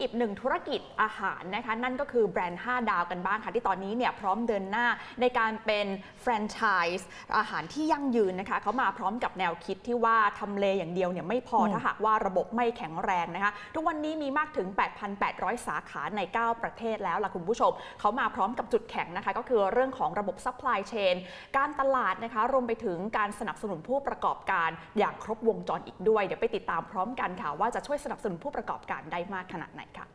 อีกหนึ่งธุรกิจอาหารนะคะนั่นก็คือแบรนด์ 5 ดาวกันบ้างค่ะ ที่ตอนนี้เนี่ยพร้อมเดินหน้าในการเป็นแฟรนไชส์อาหารที่ยั่งยืนนะคะเขามาพร้อมกับแนวคิดที่ว่าทำเลอย่างเดียวเนี่ยไม่พออืมถ้าหากว่าระบบไม่แข็งแรงนะคะ ทุกวันนี้มีมากถึง 8,800 สาขาใน 9 ประเทศแล้วล่ะคุณผู้ชม เขามาพร้อมกับจุดแข็งนะคะ ก็คือเรื่องของระบบซัพพลายเชนการตลาดนะคะรวมไปถึงการสนับสนุนผู้ประกอบการอย่างครบวงจรอีกด้วยเดี๋ยวไปติดตามพร้อมกันค่ะว่าจะช่วยสนับสนุนผู้ประกอบการได้มากขนาดไหนค่ะ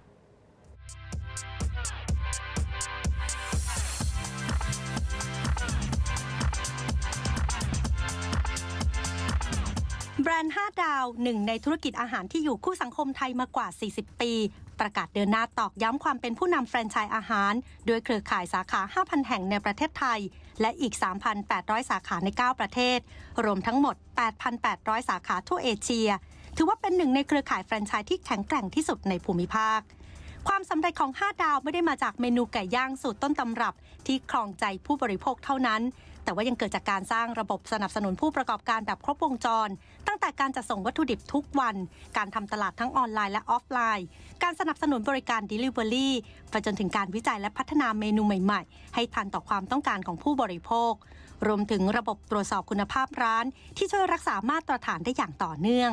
แบรนด์ 5 ดาวหนึ่งในธุรกิจอาหารที่อยู่คู่สังคมไทยมากว่า 40 ปี ประกาศเดินหน้าตอกย้ำความเป็นผู้นำแฟรนไชส์อาหารโดยเครือข่ายสาขา 5,000 แห่งในประเทศไทย และอีก 3,800 สาขาใน 9 ประเทศ รวมทั้งหมด 8,800 สาขาทั่วเอเชีย ถือว่าเป็นหนึ่งในเครือข่ายแฟรนไชส์ที่แข็งแกร่งที่สุดในภูมิภาค ความสำเร็จของ 5 ดาวไม่ได้มาจากเมนูไก่ย่างสูตรต้นตำรับ ที่ครองใจผู้บริโภคเท่านั้น แต่ว่ายังเกิดจากการสร้างระบบสนับสนุนผู้ประกอบการแบบครบวงจร ตั้งแต่การจัดส่งวัตถุดิบทุกวัน การทำตลาดทั้งออนไลน์และออฟไลน์ การสนับสนุนบริการ Delivery ไปจนถึงการวิจัยและพัฒนาเมนูใหม่ ๆ ให้ทันต่อความต้องการของผู้บริโภค รวมถึงระบบตรวจสอบคุณภาพร้าน ที่ช่วยรักษามาตรฐานได้อย่างต่อเนื่อง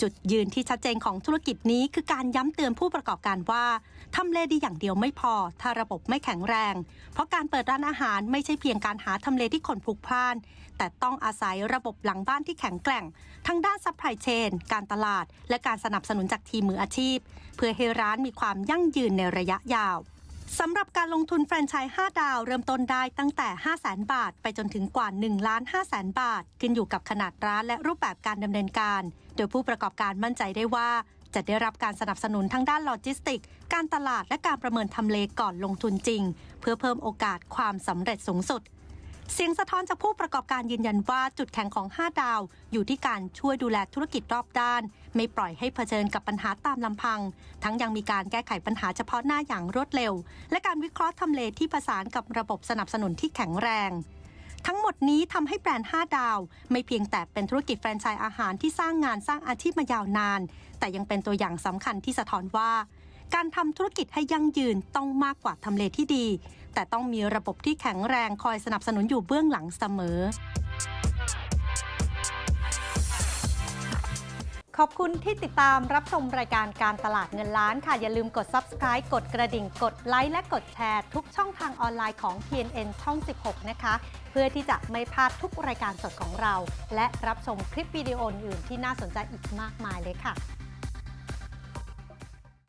จุดยืนที่ชัดเจนของธุรกิจนี้คือการย้ำเตือนผู้ประกอบการว่าทำเลดีอย่างเดียวไม่พอ ถ้าระบบไม่แข็งแรง เพราะการเปิดร้านอาหารไม่ใช่เพียงการหาทำเลที่คนพลุกพล่าน แต่ต้องอาศัยระบบหลังบ้านที่แข็งแกร่ง ทั้งด้านซัพพลายเชนการตลาด และการสนับสนุนจากทีมมืออาชีพ เพื่อให้ร้านมีความยั่งยืนในระยะยาว สำหรับการลงทุนแฟรนไชส์5ดาว เริ่มต้นได้ตั้งแต่ 5 0 0 0 0 0บาท ไปจนถึงกว่า1ล้าน5แสนบาท ขึ้นอยู่กับขนาดร้านและรูปแบบการดำเนินการ โดยผู้ประกอบการมั่นใจได้ว่า จะได้รับการสนับสนุนทั้งด้านโลจิสติก การตลาดและการประเมินทำเลก่อนลงทุนจริง เพื่อเพิ่มโอกาสความสำเร็จสูงสุด เสียงสะท้อนจากผู้ประกอบการยืนยันว่าจุดแข็งของ 5 ดาว อยู่ที่การช่วยดูแลธุรกิจรอบด้าน ไม่ปล่อยให้เผชิญกับปัญหาตามลำพัง ทั้งยังมีการแก้ไขปัญหาเฉพาะหน้าอย่างรวดเร็ว และการวิเคราะห์ทำเลที่ประสานกับระบบสนับสนุนที่แข็งแรงทั้งหมดนี้ทำให้แบรนด์ 5 ดาว ไม่เพียงแต่เป็นธุรกิจแฟรนไชส์อาหารที่สร้างงานสร้างอาชีพมายาวนาน แต่ยังเป็นตัวอย่างสำคัญที่สะท้อนว่า การทำธุรกิจให้ยั่งยืนต้องมากกว่าทำเลที่ดี แต่ต้องมีระบบที่แข็งแรงคอยสนับสนุนอยู่เบื้องหลังเสมอ ขอบคุณที่ติดตามรับชมรายการการตลาดเงินล้านค่ะ อย่าลืมกด subscribe กดกระดิ่ง กดไลค์และกดแชร์ ทุกช่องทางออนไลน์ของ TNN ช่อง 16 นะคะ เพื่อที่จะไม่พลาดทุกรายการสดของเรา และรับชมคลิปวิดีโออื่นที่น่าสนใจอีกมากมายเลยค่ะ